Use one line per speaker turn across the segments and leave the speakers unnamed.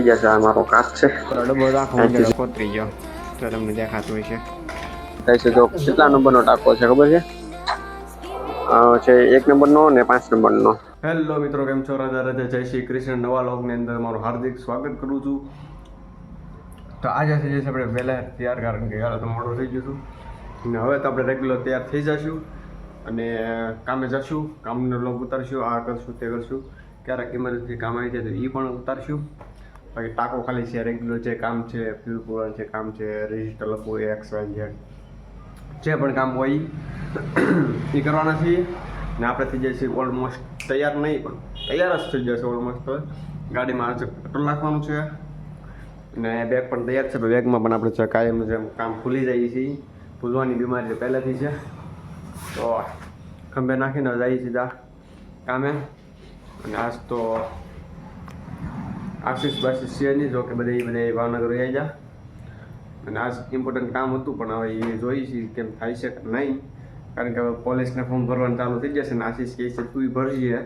ઉડી જશે આ મારો કાચ છે
ડબ્બો ઊંધેડો કોતરી ગયો તો તમને દેખાતું હોય છે
છે જો કેટલા નંબરનો ટાંકો છે ખબર છે આ છે એક નંબરનો ને પાંચ નંબરનો હેલો મિત્રો કેમ છો રાજા રાજા જય શ્રી કૃષ્ણ નવા લોગની અંદર મારું હાર્દિક સ્વાગત કરું છું તો આજે થઈ જશે આપણે વહેલા તૈયાર કારણ કે યાર તો મોડું થઈ ગયું છું અને હવે તો આપણે રેગ્યુલર તૈયાર થઈ જશું અને કામે જશું કામનો લોગ ઉતારશું આ કરશું તે કરશું ક્યારેક ઇમરજન્સી કામ આવી જાય તો એ પણ ઉતારશું બાકી ટાંકો ખાલી છે રેગ્યુલર જે કામ છે ફ્યુલ પૂરણ છે કામ છે રજિસ્ટર લખવું એક્સ વાય ઝેડ જે પણ કામ હોય, એ કરવાના છીએ. ને આપણે થઈ છે ઓલમોસ્ટ તૈયાર નહીં, પણ તૈયાર જ થઈ જશે ઓલમોસ્ટ ગાડીમાં આજે પેટ્રોલ નાખવાનું છે. ને બેગ પણ તૈયાર છે બેગમાં પણ આપણે કાયમ જેમ કામ ભૂલી જઈએ છીએ. ભૂલવાની બીમારી પહેલેથી છે. તો ખંભે નાખીને જઈએ સીધા કામે. અને આજ તો આશીષ બાશીષ છે નહીં જો કે બધે બધે ભાવનગર રહી જા અને આજ ઇમ્પોર્ટન્ટ કામ હતું, પણ હવે એ જોઈ છે કેમ થાય છે કે નહીં. કારણ કે હવે પોલીસને ફોર્મ ભરવાનું ચાલુ થઈ જશે ને આશીષ કહે છે, તું ભરજે.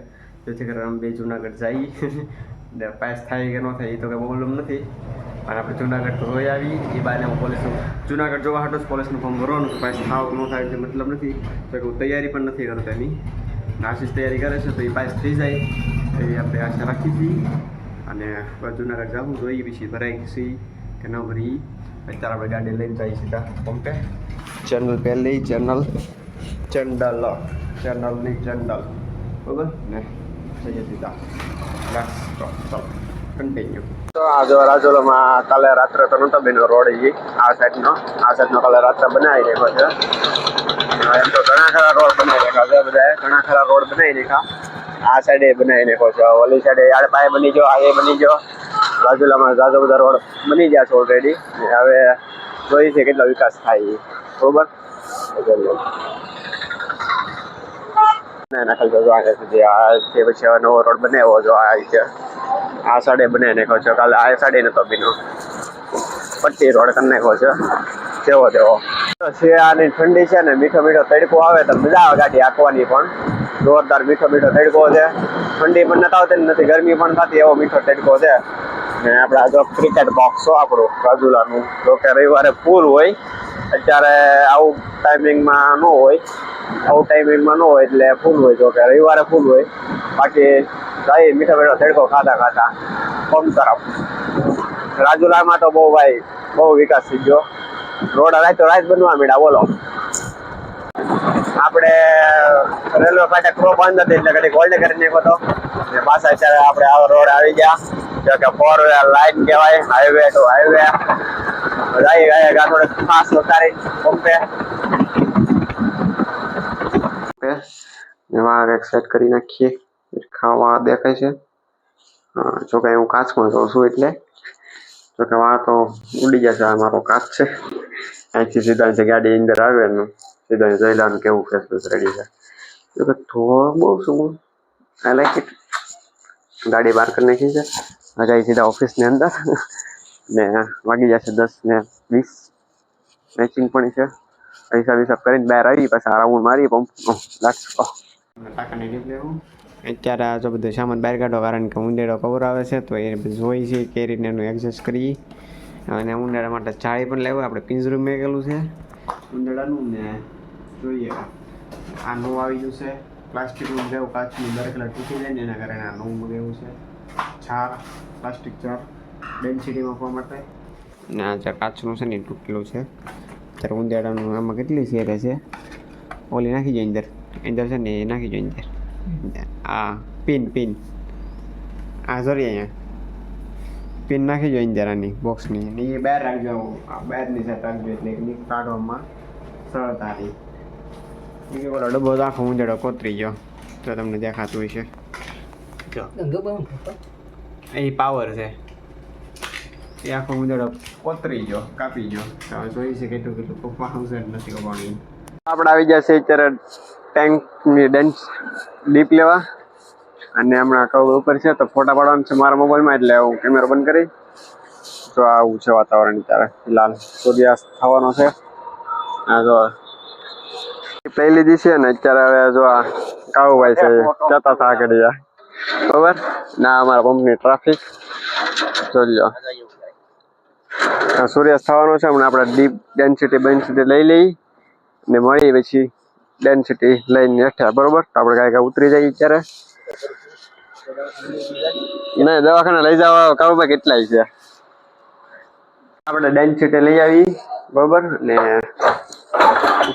જેથી કરીને અમે બે જુનાગઢ જઈએ. પાસ થાય કે ન થાય એ તો કંઈ પ્રોબ્લેમ નથી. અને આપણે જુનાગઢ તો રોઈ આવી એ બાને હું પોલીસ જુનાગઢ જોવા હાટો પોલીસનું ફોર્મ ભરવાનું પાસ થાવ ન થાય એટલે મતલબ નથી. તો કે હું તૈયારી પણ નથી કરતો એની. આશીષ તૈયારી કરે છે તો એ પાસ થઈ જાય. એવી આપણે આશા રાખી છીએ. અને જુનાગઢ જવું જોઈએ, પછી ભરાઈ સી કે ન ભરી. અત્યારે આપણે ગાડી લઈને જઈએ સીધા પંપે ચેનલ પહેલી ચેનલ ચંડલ ચેનલની ચંડલ બરાબર? ને જઈએ સીધા. તો ચાલો કન્ટિન્યુ તો આ જો રાજોલામાં કાલે રાત્રે તો નહોતો બેનો રોડ એ આ સાઈડનો આ સાઈડનો કાલે રાત્રે બનાવી રહ્યો છે. એમ તો ઘણા ખરા રોડ બનાવી રહ્યા છે બધા ઘણા ખરા રોડ બનાવી રાખ્યા. આ સાઈડે બનાવી નાખ્યો છે ઓલી સાઈડે યાર પાસે બની ગયો આ બની ગયો બાજુલામાં ઝાઝો બધા રોડ બની ગયા છે ઓલરેડી હવે જોઈએ છે કેટલો વિકાસ થાય બરોબર? નાખેલ છે જો સુધી. આ જે પછી હવે નવો રોડ બનાવ્યો જો આ રીતે. આ સાઈડે બનાવી નાખ્યો છે કાલે આ સાઈડે નતો બીનો પટ્ટી રોડ કરી નાખ્યો છે. તેવો તેવો શિયાળાની ઠંડી છે ને, મીઠો મીઠો તડકો આવે તો મજા આવે ગાડી હાંકવાની પણ. જોરદાર મીઠો મીઠો તડકો છે. ઠંડી પણ નથી આવતી નથી, ગરમી પણ થતી એવો મીઠો તડકો છે. ને આપણે આ જો ક્રિકેટ બોક્સ છો આપણું, રાજુલાનું. જો કે રવિવારે ફૂલ હોય, અત્યારે આવું ટાઈમિંગમાં ન હોય. આવું ટાઈમિંગમાં ન હોય એટલે ફૂલ હોય, જો કે રવિવારે ફૂલ હોય. બાકી જાય મીઠો મીઠો તડકો ખાતા ખાતા પમ તરફ. રાજુલામાં તો બહુ ભાઈ બહુ વિકાસ થઈ ગયો. રોડ રાત તો રાત બનવા મીડા બોલો. આપણે રેલવે ફાટક ક્રો બંધ હતી એટલે કદી ગોલ્ડ કરી નાખ્યો હતો. પાછા અત્યારે આપણે આ રોડ આવી ગયા. જો કે ફોર વ્હીલર લાઈન કહેવાય હાઈવે ટુ હાઈવે જઈએ ગયા થોડે ફાસ ઉતારી પંપે એમાં કંઈક સેટ કરી નાખીએ. ખાવા દેખાય છે. જો કે હું કાચમાં જોઉં છું એટલે. જો કે વા તો ઉડી જશે, આ મારો કાચ છે. અહીંથી સીધા અહીંથી ગાડી અંદર આવે ને સીધા જોઈ કેવું ફેસબુક ફેસ રેડી છે. કે થોડો બહુ શું આઈ લાઈક ઇટ ગાડી બહાર કરી નાખી છે. હવે સીધા ઓફિસની અંદર. ને વાગી જશે દસ ને વીસ. મેચિંગ પણ છે. હિસાબ હિસાબ કરીને બહાર આવી, પાછા રાઉન્ડ મારી પંપ લાગશે.
અત્યારે આ જો બધો સામાન બહાર કાઢો, કારણ કે ઉંદેડો કવર આવે છે, તો એ જોઈ છે કે રીતે એનું એડજસ્ટ કરીએ. અને ઉંદેડા માટે ચાળી પણ લેવું, આપણે પિંજરું મેકેલું છે. ઉંદેડાનું ને જોઈએ. આ નવું આવી ગયું છે. પ્લાસ્ટિકનું જેવું કાચનું દરેક તૂટી જાય ને એના કારણે આ નવું મગાવ્યું છે. ચાર પ્લાસ્ટિક ચાર ડેન્સિટી માપવા માટે. ને આ જે કાચનું છે ને તૂટેલું છે. ત્યારે ઉંદેડાનું આમાં કેટલી શેર છે ઓલી નાખી જાય અંદર. અંદર છે ને એ નાખી જાય અંદર. આ પિન પિન. આ સોરી અહીંયા. પિન નાખી જો અંદર આની બોક્સની ને એ બહાર રાખજો આ બહારની સાઈડ રાખજો એટલે એકની કાઢવામાં સરળતા રહી એ બોલો ડબ્બો તો આખો ઊંધેડો કોતરી ગયો. તો તમને દેખાતું હોય છે જો એ પાવર છે. એ આખો ઊંધેડો કોતરી ગયો કાપી ગયો. હવે જોઈ છે કેટલું કેટલું પપ્પા આવશે નથી કપાણી
આપણે આવી જશે અત્યારે ટેન્કની ડેન્સ ડીપ લેવા. અને હમણાં કવ ઉપર છે, તો ફોટા પાડવાનું છે મારા મોબાઈલમાં એટલે હું કેમેરો બંધ કરી, તો આવું છે વાતાવરણ ત્યારે ફિલહાલ સૂર્યાસ્ત થવાનો છે. આ જો લઈ લીધી છે ને, અત્યારે હવે જો આ કાવુભાઈ છે જતા હતા આગળ બરાબર? ના અમારા પંપની ટ્રાફિક જોઈ લો સૂર્યાસ્ત થવાનો છે, હમણાં આપણે ડીપ ડેન્સિટી બેન્સિટી લઈ લઈ, ને મળી પછી ડેન્સિટી લઈને હેઠા બરોબર? આપણે કાંઈ કાંઈ ઉતરી જઈએ ત્યારે નહીં દવાખાને લઈ જવા કાળુભાઈ કેટલાય છે? આપણે ડેન્સિટી લઈ આવી, બરોબર? ને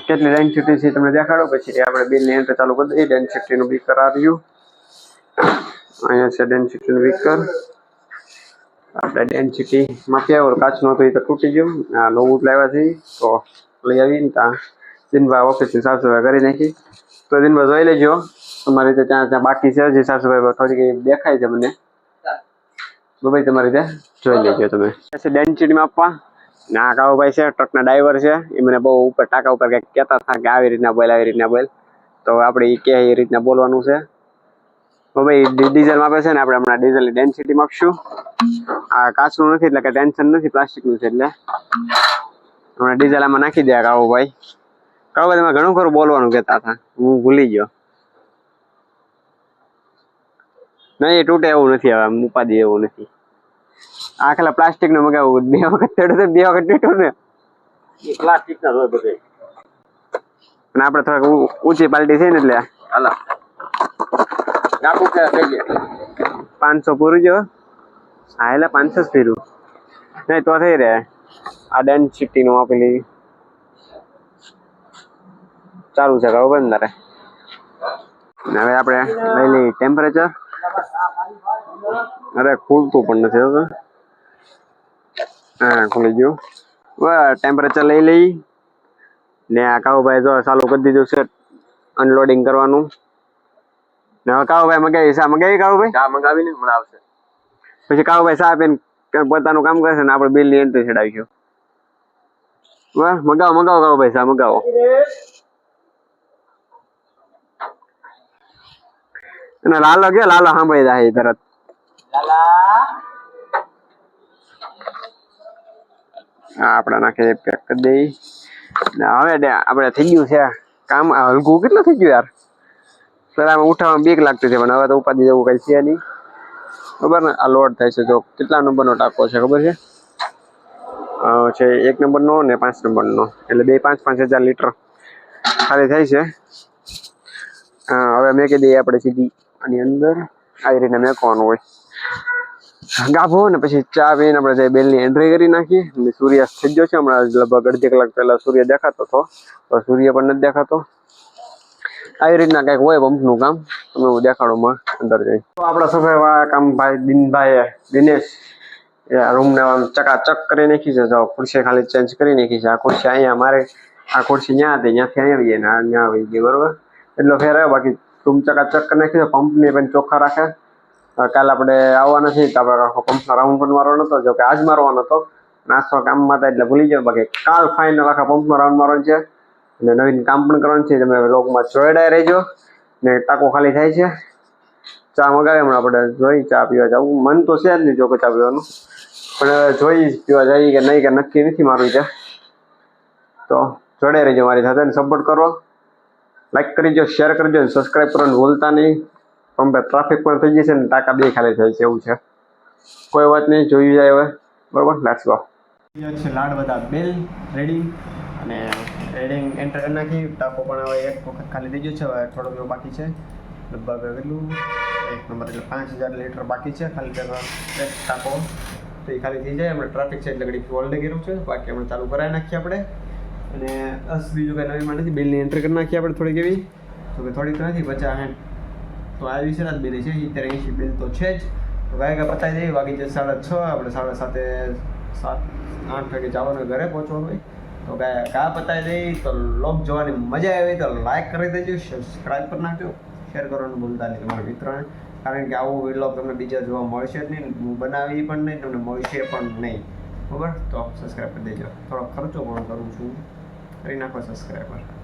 કેટલી ડેન્સિટી છે તમને દેખાડો, પછી આપણે બિલની એન્ટ્રી ચાલુ કરી દઈએ. ડાઈન છૂટીનું બી કરાવ્યું. અહીંયા છે ડેન્સિટીનું બીકર આપણે ડેન્સિટી માપી આવ્યો કાચનો હતો એ તો તૂટી ગયો. આ નવું લાવ્યા છે તો લઈ આવીને ત્યાં દિનભા ઓફિસની સાફ સફાઈ કરી નાખી. તો દિનભા જોઈ લેજો. તમારી રીતે ત્યાં ત્યાં બાકી છે જે સાસુભાઈ થોડીક દેખાય છે મને. ભાઈ તમારી રીતે જોઈ લેજો તમે. ડેન્સિટીમાં આપવા. ના કાઉભાઈ છે ટ્રકના ડ્રાઈવર છે. એ મને બહુ ઉપર ટાંકા ઉપર કંઈક કહેતા હતા કે આવી રીતના બોલ આવી રીતના બોલ. તો આપણે એ કહે એ રીતના બોલવાનું છે. તો ભાઈ ડીઝલ માપે છે ને આપણે હમણાં ડીઝલની ડેન્સિટી માપશું આ કાચનું નથી એટલે કે ટેન્શન નથી પ્લાસ્ટિકનું છે એટલે. હમણાં ડીઝલ આમાં નાખી દે કાળુભાઈ ભાઈ તમે ઘણું ખરું બોલવાનું કહેતા હતા. હું ભૂલી ગયો. નહીં એ તૂટે એવું નથી હવે ઉપાધિ એવું નથી. આ ખાલી પ્લાસ્ટિક નો મગાવું બે વખત ચડ્યો તો બે વખત તૂટ્યો ને.
પ્લાસ્ટિક ના હોય બધે.
અને આપણે થોડાક ઊંચી પાલટી છે ને એટલે
હાલા.
પાંચસો પૂરું જો હા એટલે પાંચસો જ પીરું નહીં તો થઈ રહે. આ ડેન્સિટી નું આપેલી. ચાલુ છે બરોબર ને તારે હવે આપણે લઈ લઈએ ટેમ્પરેચર અરે ખુલતું પણ નથી હવે હા ખુલી ગયું. ટેમ્પરેચર લઈ લઈ. ને આ કાળુભાઈ જો ચાલુ કરી દીધું છે અનલોડિંગ કરવાનું. ને હવે કાળુભાઈ મગાવી શા મગાવી કાળુભાઈ?
ચા મંગાવીને હમણાં આવશે.
પછી કાળુભાઈ શા આપીને પોતાનું કામ કરશે ને આપણે બિલની એન્ટ્રી ચડાવીશું. વાહ મગાવો મગાવો કાળુભાઈ શા મગાવો. અને લાલો ગયો લાલો સાંભળી જાય તરત. આપણે નાખી પેક કરી દઈ. હવે આપણે થઈ ગયું છે કામ. હલકું કેટલું થઈ ગયું યાર? પેલા આમાં ઉઠાવવામાં બીક લાગતી છે પણ હવે તો ઉપાધિ જેવું કઈ છે નહીં. ખબર ને? આ લોડ થાય છે. જો, કેટલા નંબરનો ટાંકો છે, ખબર છે? છે એક નંબરનો ને પાંચ નંબરનો. એટલે બે પાંચ પાંચ હજાર લીટર ખાલી થાય છે. હવે હવે કહી દઈએ આપણે સીધી આની અંદર. આવી રીતે મેકવાનું હોય. ગાભો ને પછી ચા પીને આપણે જે બેલની એન્ટ્રી કરી નાખીએ અને સૂર્યાસ્ત થઈ ગયો છે. હમણાં લગભગ અડધી કલાક પહેલા સૂર્ય દેખાતો હતો. તો સૂર્ય પણ નથી દેખાતો. આવી રીતના કંઈક હોય પંપનું કામ. તમે હું દેખાડું અંદર જઈ તો આપણા સફાઈ વાળા કામ ભાઈ દિનભાઈ દિનેશ રૂમને ચકાચક કરી નાખી છે. જો ખુરશી ખાલી ચેન્જ કરી નાખી છે. આ ખુરશી અહીંયા મારે આ ખુરશી ત્યાં હતી. ત્યાંથી અહીંયા આવી ને આ ત્યાં આવી ગઈ બરોબર? એટલો ફેર આવ્યો. બાકી રૂમ ચકાચક કરી નાખી છે. પંપને પણ ચોખ્ખા રાખે. અ, કાલે આપણે આવવાના છીએ. તો આપણે આખો પંપનો રાઉન્ડ પણ મારવાનો હતો જો આજ મારવાનો હતો. નાસ્તો કામમાં હતા એટલે ભૂલી ગયો. બાકી કાલ ફાઇનલ આખા પંપનો રાઉન્ડ મારવાનો છે. અને નવીન કામ પણ કરવાનું છે. તમે લોકમાં જોડાઈ રહેજો. ને ટાકો ખાલી થાય છે. ચા મગાવી હમણાં આપણે જોઈ, ચા પીવા જવું. મન તો છે જ નહીં જો ચા પીવાનું. પણ જોઈ પીવા જઈએ કે નહીં, કે નક્કી નથી મારું છે. તો જોડાઈ રહેજો મારી સાથે સપોર્ટ કરો. લાઈક કરજો શેર કરજો સબસ્ક્રાઈબ કરવાનું ભૂલતા નહીં. પંપે ટ્રાફિક પણ થઈ જશે ને ટાંકા બે ખાલી થાય છે, એવું છે. કોઈ વાત નહીં, જોયું જાય હવે. બરોબર? લેટ્સ ગો છે લાડ બધા બેલ રેડી અને રેડિંગ એન્ટર નાખી. ટાંકો પણ હવે એક વખત ખાલી થઈ ગયો છે, હવે થોડો ઘણો બાકી છે. લગભગ કેટલું એક નંબર એટલે પાંચ હજાર લીટર બાકી છે, ખાલી કરવા એક ટાંકો. તો એ ખાલી થઈ જાય. આપણે ટ્રાફિક છે એટલે ઘડી ફોલ્ડ કર્યું છે. બાકી આપણે ચાલુ કરાવી નાખીએ આપણે. અને બસ બીજું કંઈ નવીમાં નથી. બિલની એન્ટ્રી કરી નાખીએ આપણે થોડીક એવી. તો કે થોડીક નથી. પચાસ, સાઠ તો છે જ બિલ છે સિત્તેર એંશી બિલ તો છે જ. તો ગાય ગાય પતાવી દઈએ બાકી જે સાડા છ, આપણે સાડા સાતે, સાત, આઠ વાગે જવાનું ઘરે પહોંચવાનું તો ગાય કા પતાવી દઈએ તો લોક જોવાની મજા આવી, તો લાઈક કરી દેજો સબસ્ક્રાઈબ કરી નાખજો. શેર કરવાનું ભૂલતા નહીં તમારા મિત્રોને. કારણ કે આવું વ્લોગ તમને બીજા જોવા મળશે જ નહીં, હું બનાવી પણ નહીં, તમને મળશે પણ નહીં. બરાબર? તો સબસ્ક્રાઈબ કરી દેજો. થોડો ખર્ચો પણ કરું છું. કરી નાખો સબસ્ક્રાઈબર